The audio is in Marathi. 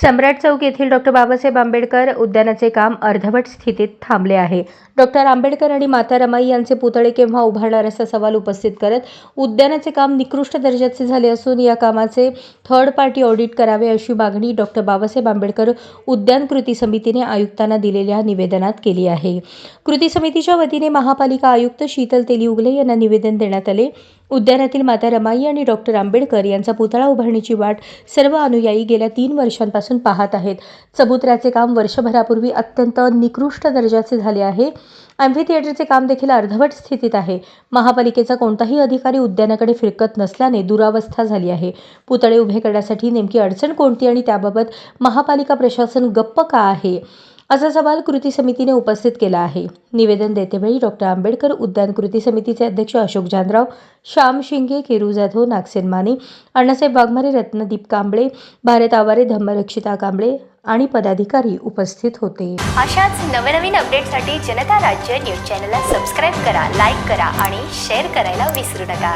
सम्राट चौक येथील डॉक्टर बाबासाहेब आंबेडकर उद्यानाचे काम अर्धवट स्थितीत थांबले आहे. डॉक्टर आंबेडकर आणि माता रमाई यांचे पुतळे केव्हा उभारणार असा सवाल उपस्थित करत उद्यानाचे काम निकृष्ट दर्जाचे झाले असून या कामाचे थर्ड पार्टी ऑडिट करावे अशी मागणी डॉक्टर बाबासाहेब आंबेडकर उद्यान कृती समितीने आयुक्तांना दिलेल्या निवेदनात केली आहे. कृती समितीच्या वतीने महापालिका आयुक्त शीतल तेली उगले यांना निवेदन देण्यात आले. उद्यानातील माता रमाई आणि डॉक्टर आंबेडकर यांचा पुतळा उभारणीची वाट सर्व अनुयायी गेल्या तीन वर्षांपासून पाहत आहेत. चबुतऱ्याचे काम वर्षभरापूर्वी अत्यंत निकृष्ट दर्जाचे झाले आहे. अँफी थिएटरचे काम देखील अर्धवट स्थितीत आहे. महापालिकेचा कोणताही अधिकारी उद्यानाकडे फिरकत नसल्याने दुरावस्था झाली आहे. पुतळे उभे करण्यासाठी नेमकी अडचण कोणती आणि त्याबाबत महापालिका प्रशासन गप्प का आहे? असा सवाल कृती समितीने उपस्थित केला आहे. निवेदन देतेवेळी डॉक्टर आंबेडकर उद्यान कृती समितीचे अध्यक्ष अशोक जानराव श्याम शिंगे केरू जाधव नागसेन माने अण्णासाहेब वाघमारे रत्नदीप कांबळे भारत आवारे धम्मरक्षिता कांबळे आणि पदाधिकारी उपस्थित होते. अशाच नवनवीन अपडेटसाठी जनता राज्य न्यूज चॅनलला सबस्क्राईब करा लाईक करा आणि शेअर करायला विसरू नका.